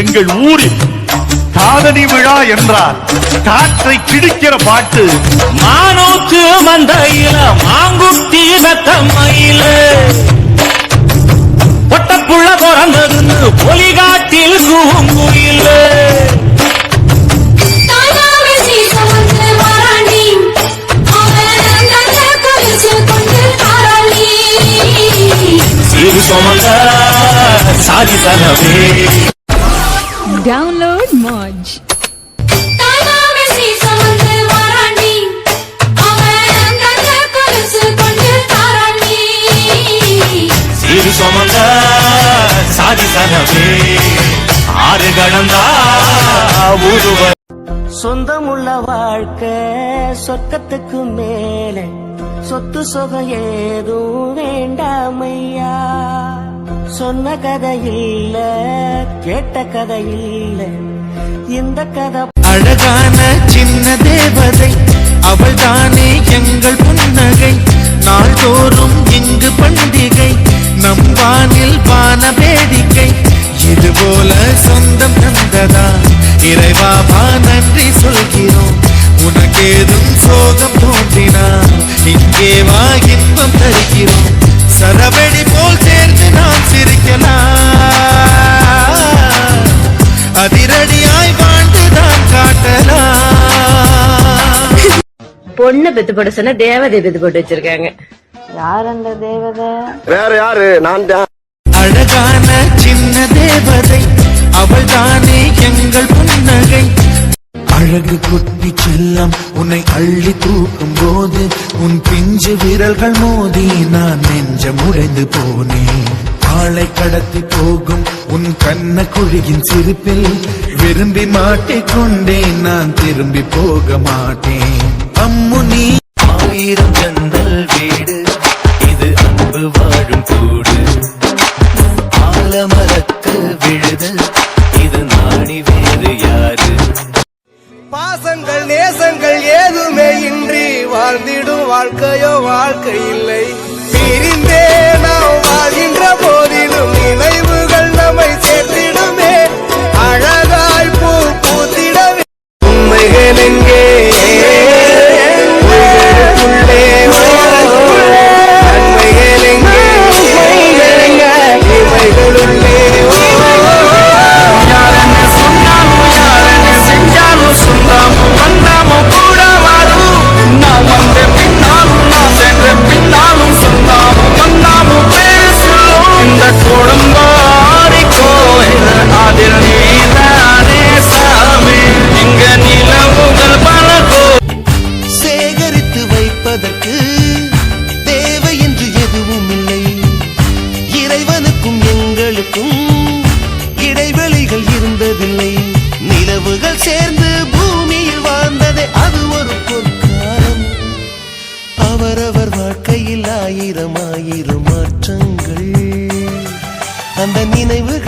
எங்கள் ஊரில் காதணி விழா என்றால் காற்றை கிழிக்கிற பாட்டு. மானூத்து மந்தையில மாங்குட்டி மெத்தம்மையில பொட்டப்புள்ள பிறந்ததுன்னு பொலிகாட்டில் கூங்குயில சிறு சுமந்த சாதி தனவே கொண்டு தாராளி சிறு சுமந்த சாதி தனவே ஆறு கடந்தா ஊருவ சொந்தமுள்ள வாழ்க்கை சொர்க்கத்துக்கு மேலே சொத்து சுகம் ஏதும் வேண்டாமையா சொன்ன கதை இல்ல கேட்ட கதை இல்ல இந்த கதை அழகான சின்ன தேவதை அவள் தானே எங்கள் புன்னகை பொண்ணு பெத்து போட சொன்னா தேவதை பெத்து போட்டு வச்சிருக்காங்க. வேற யாரு? நான் தான். அழகான சின்ன தேவதை அவள் தானே எங்கள் புன்னகை. அழகு குட்டி செல்லம் உன்னை அள்ளி தூக்கும் போது உன் பிஞ்சு விரல்கள் மோதி நான் நெஞ்சம் உடைந்து போனேன். ஆளை கடத்தி போகும் உன் கண்ண குழியின் சிரிப்பில் விரும்பி மாட்டிக்கொண்டேன் நான் திரும்பி போக மாட்டேன். அம்மு ஆயிரம் ஜன்னல் வீடு. இது அன்பு வாழும் கூடு. ஆலமரத்து விழுது. இது நாடி வேறு யாரு? பாசங்கள் நேசங்கள் ஏதுமே இன்றி வாழ்ந்திடும் வாழ்க்கையோ வாழ்க்கை இல்லை. பிரிந்தே நாம் வாழ்கின்ற போதிலும் நினைவுகள் எங்களுக்கும் இடைவெளிகள் இருந்ததில்லை. நிலவுகள் சேர்ந்து பூமியில் வாழ்ந்ததே அது ஒரு பொற்காலம். அவரவர் வாழ்க்கையில் ஆயிரம் ஆயிரம் மாற்றங்கள். அந்த நினைவுகள்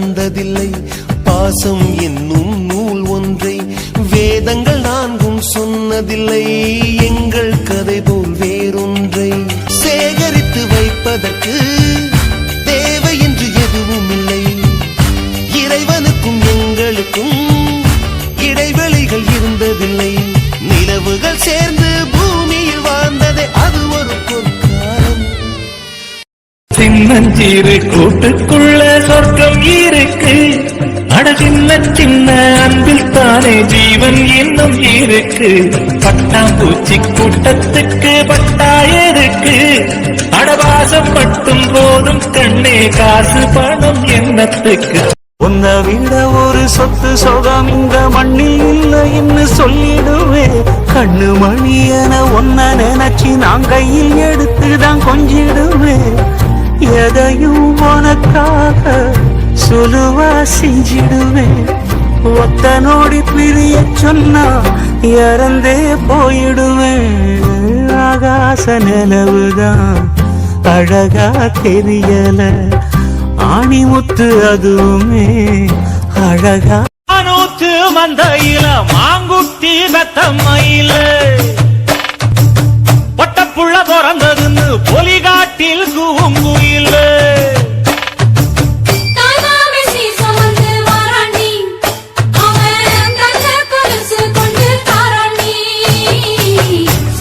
கண்டதில்லை பாசம் என்னும் நூல் ஒன்றை வேதங்கள் நான்கும் சொன்னதில்லை. எங்கள் கதை போல் வேறொன்றை சேகரித்து வைப்பதற்கு பூமியில் கூட்டுக்குள்ள சொர்க்கம் இருக்கு. அட சின்ன சின்ன அன்பில் தானே ஜீவன் இன்னும் இருக்கு. பட்டாம்பூச்சி கூட்டத்துக்கு பட்டாயிருக்கு அடவாசம் மட்டும் போதும் கண்ணே காசு பணம் எண்ணத்துக்கு உன்னை விட ஒரு சொத்து சொகம் இந்த மண்ணில் இல்லைன்னு சொல்லிடுவே. கண்ணு மணியன ஒன்ன நினைச்சு நான் கையில் எடுத்துதான் கொஞ்சிடுவேன் எதையும் உனக்காக சுலுவா செஞ்சிடுவேன் ஒத்த நோடி பிரிய சொன்னா இறந்தே போயிடுவேன் ஆகாச நிலவுதான் அழகா தெரியல. ஆணிமுத்து அதுவுமே அழகா. நூத்து மந்தையில மாங்குட்டி மெத்தம்மையில பொட்டப்புள்ள பிறந்ததுன்னு பொலிகாட்டில் கூங்குயில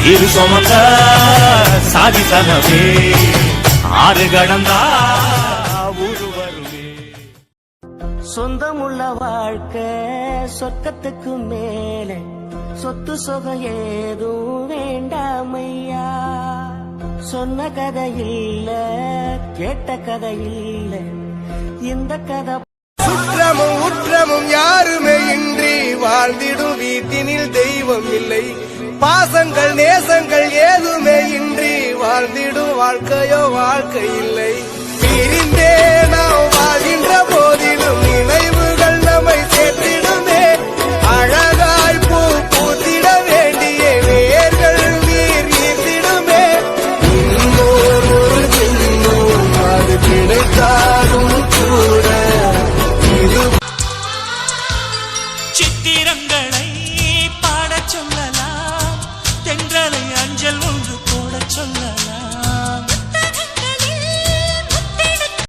இரு சுமந்த சாதி ஆறு கடந்தா சொந்தமுள்ள வாழ்க்கை சொர்க்கத்துக்கு மேலே. சொத்து சுகம் ஏதும் வேண்டாமையா? சொன்ன கதை இல்ல கேட்ட கதை இல்ல. இந்த கதை சுற்றமும் உற்றமும் யாருமே இன்றி வாழ்ந்திடும். இல்லை. பாசங்கள் நேசங்கள் ஏதுமே இன்றி வாழ்ந்திடும் வாழ்க்கையோ வாழ்க்கை இல்லை. பிரிந்தே நாம் வாழ்கின்ற போது